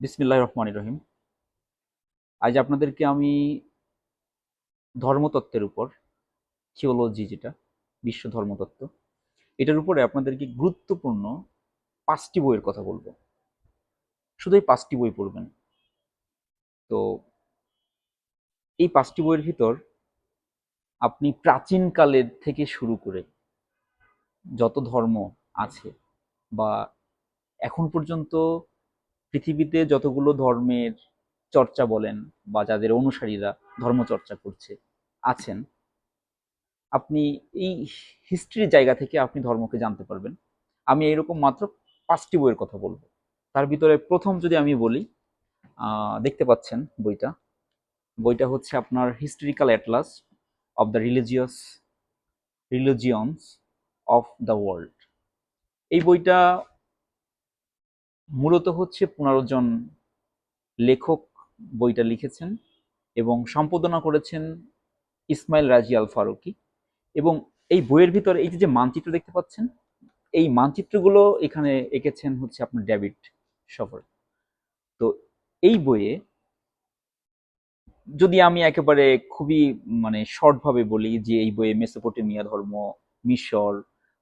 বিসমিল্লাহ রহমান রহিম। আজ আপনাদেরকে আমি ধর্মতত্ত্বের উপর, থিওলজি যেটা, বিশ্ব ধর্মতত্ত্ব, এটার উপরে আপনাদেরকে গুরুত্বপূর্ণ পাঁচটি বইয়ের কথা বলব। শুধু এই পাঁচটি বই পড়বেন। তো, এই পাঁচটি বইয়ের ভিতর আপনি প্রাচীনকালের থেকে শুরু করে যত ধর্ম আছে বা এখন পর্যন্ত পৃথিবীতে যতগুলো ধর্মের চর্চা বলেন বা যাদের অনুসারীরা ধর্মচর্চা করছে, আছেন, আপনি এই হিস্ট্রির জায়গা থেকে আপনি ধর্মকে জানতে পারবেন। আমি এরকম মাত্র পাঁচটি বইয়ের কথা বলব। তার ভিতরে প্রথম যদি আমি বলি দেখতে পাচ্ছেন বইটা। বইটা হচ্ছে আপনার historical atlas of the religious religions of the world এই বইটা মূলত হচ্ছে পনেরো জন লেখক বইটা লিখেছেন এবং সম্পাদনা করেছেন ইসমাইল রাজি আল ফারুকি। এবং এই বইয়ের ভিতরে এই যে মানচিত্র দেখতে পাচ্ছেন, এই মানচিত্রগুলো এখানে এঁকেছেন হচ্ছে আপনার ডেভিড সফর তো এই বইয়ে যদি আমি একেবারে খুবই মানে শর্টভাবে বলি যে, এই বইয়ে মেসোপটেমিয়া ধর্ম, মিশর,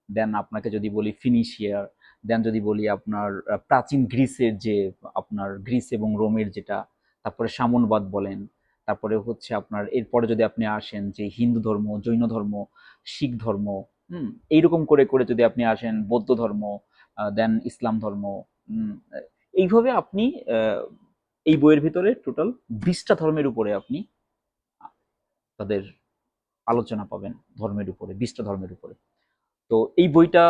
দেন আপনাকে যদি বলি ফিনিশিয়ার দেন যদি বলি আপনার প্রাচীন গ্রিসের যে আপনার গ্রিস এবং রোমের যেটা, তারপরে সামনবাদ বলেন, তারপরে হচ্ছে আপনার এরপরে যদি আপনি আসেন যে হিন্দু ধর্ম, জৈন ধর্ম, শিখ ধর্ম, হুম, এইরকম করে করে যদি আপনি আসেন বৌদ্ধ ধর্ম দেন ইসলাম ধর্ম এইভাবে আপনি এই বইয়ের ভিতরে টোটাল বিশটা ধর্মের উপরে আপনি তাদের আলোচনা পাবেন ধর্মের উপরে, বিশটা ধর্মের উপরে। তো এই বইটা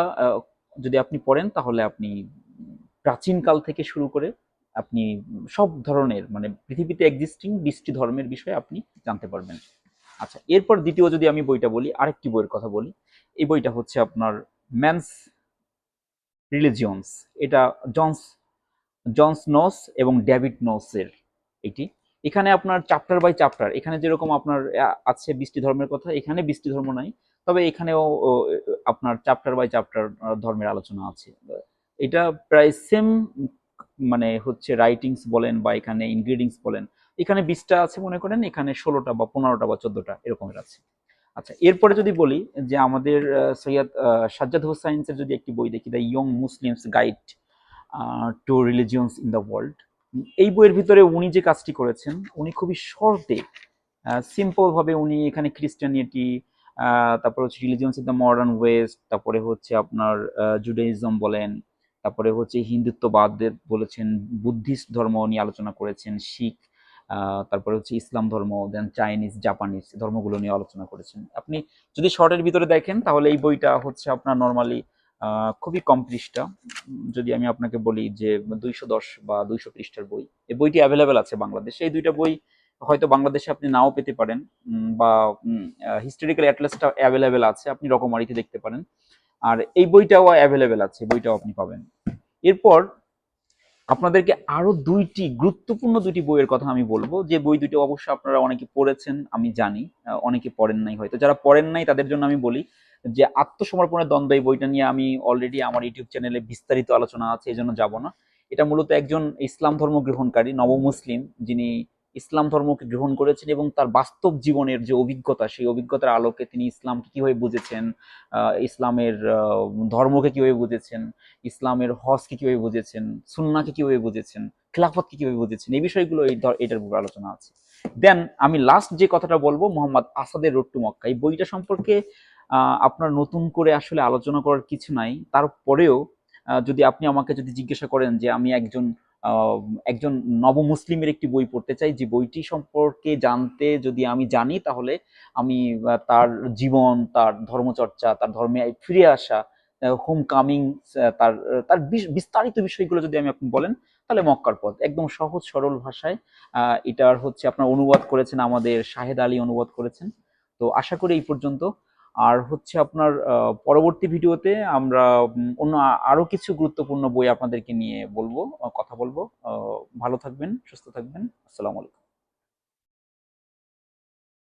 যদি আপনি পড়েন, তাহলে আপনি প্রাচীনকাল থেকে শুরু করে আপনি সব ধরনের মানে পৃথিবীতে এক্সিস্টিং বিশটি ধর্মের বিষয়ে আপনি জানতে পারবেন। আচ্ছা এরপর দ্বিতীয় যদি আমি বইটা বলি, আরেকটি বইয়ের কথা বলি। এই বইটা হচ্ছে আপনার ম্যানস রিলিজিয়ন্স এটা জনস জনস নস এবং ডেভিড নোসের এটি। এখানে আপনার চ্যাপ্টার বাই চ্যাপ্টার এখানে যেরকম আপনার আছে বিশটি ধর্মের কথা, এখানে বিশটি ধর্ম নাই। তবে এখানেও আপনার চ্যাপ্টার বাই চ্যাপ্টার ধর্মের আলোচনা আছে। এটা প্রায় সেম মানে হচ্ছে রাইটিংস বলেন বা এখানে ইনগ্রিডিয়েন্টস বলেন, এখানে বিশটা আছে মনে করেন, এখানে ষোলোটা বা পনেরোটা বা চোদ্দটা এরকমের আছে। আচ্ছা এরপরে যদি বলি যে আমাদের সৈয়দ সাজ্জাদ হোসাইন্সের যদি একটি বই দেখি the young Muslim's guide to religions in the world এই বইয়ের ভিতরে উনি যে কাজটি করেছেন, উনি খুবই শর্টে সিম্পলভাবে উনি এখানে খ্রিস্টানিটি তারপরে হচ্ছে religions in the modern west তারপরে হচ্ছে আপনার জুডাইজম বলেন, তারপরে হচ্ছে হিন্দুত্ববাদের বলেছেন, বুদ্ধিস্ট ধর্ম নিয়ে আলোচনা করেছেন, শিখ তারপরে হচ্ছে ইসলাম ধর্ম দেন চাইনিজ জাপানিজ ধর্মগুলো নিয়ে আলোচনা করেছেন। আপনি যদি শর্টের ভিতরে দেখেন, তাহলে এই বইটা হচ্ছে আপনার নর্মালি খুবই কম পৃষ্ঠা। যদি আমি আপনাকে বলি যে দুইশো দশ বা দুইশো পৃষ্ঠার বই, এই বইটি অ্যাভেলেবেল আছে বাংলাদেশে। এই দুইটা বই হয়তো বাংলাদেশে আপনি নাও পেতে পারেন বা হিস্টোরিক্যাল অ্যাটলাসটা অ্যাভেলেবেল আছে, আপনি রকমারিতে দেখতে পারেন। আর এই বইটাও অ্যাভেলেবেল আছে বইটাও আপনি পাবেন। এরপর আপনাদেরকে আরও দুইটি, গুরুত্বপূর্ণ দুইটি বইয়ের কথা আমি বলব। যে বই দুটো অবশ্য আপনারা অনেকে পড়েছেন, আমি জানি অনেকে পড়েন নাই হয়তো। যারা পড়েন নাই, তাদের জন্য আমি বলি যে আত্মসমর্পণের দ্বন্দ্ব এই বইটা নিয়ে আমি অলরেডি আমার ইউটিউব চ্যানেলে বিস্তারিত আলোচনা আছে, এই জন্য যাব না। এটা মূলত একজন ইসলাম ধর্ম গ্রহণকারী, নবমুসলিম, যিনি ইসলাম ধর্মকে গ্রহণ করেছেন এবং তার বাস্তব জীবনের যে অভিজ্ঞতা, সেই অভিজ্ঞতার আলোকে তিনি ইসলামকে কীভাবে বুঝেছেন ইসলামের ধর্মকে কীভাবে বুঝেছেন, ইসলামের হজকে কীভাবে বুঝেছেন সুন্নাকে কীভাবে বুঝেছেন, খেলাফতকে কীভাবে বুঝেছেন, এই বিষয়গুলো এই এটার উপর আলোচনা আছে। দেন আমি লাস্ট যে কথাটা বলব, মোহাম্মদ আসাদের রোড টু মক্কা। এই বইটা সম্পর্কে আপনার নতুন করে আসলে আলোচনা করার কিছু নাই। তারপরেও যদি আপনি আমাকে যদি জিজ্ঞাসা করেন যে আমি একজন একজন নবমুসলিমের একটি বই পড়তে চাই। যে বইটি সম্পর্কে জানতে যদি আমি জানি, তাহলে আমি তার জীবন, তার ধর্মচর্চা, তার ধর্মে ফিরে আসা হোম কামিং তার তার বিস্তারিত বিষয়গুলো যদি আমি আপনি বলেন, তাহলে মক্কার পথ। একদম সহজ, সরল ভাষায় এটার হচ্ছে আপনার অনুবাদ করেছেন, আমাদের শাহেদ আলী অনুবাদ করেছেন। তো আশা করি এই পর্যন্ত আর হচ্ছে আপনার পরবর্তী ভিডিওতে আমরা অন্য আরও আরও কিছু গুরুত্বপূর্ণ বই আপনাদেরকে নিয়ে বলব কথা বলব। ভালো থাকবেন, সুস্থ থাকবেন। আসসালামু আলাইকুম।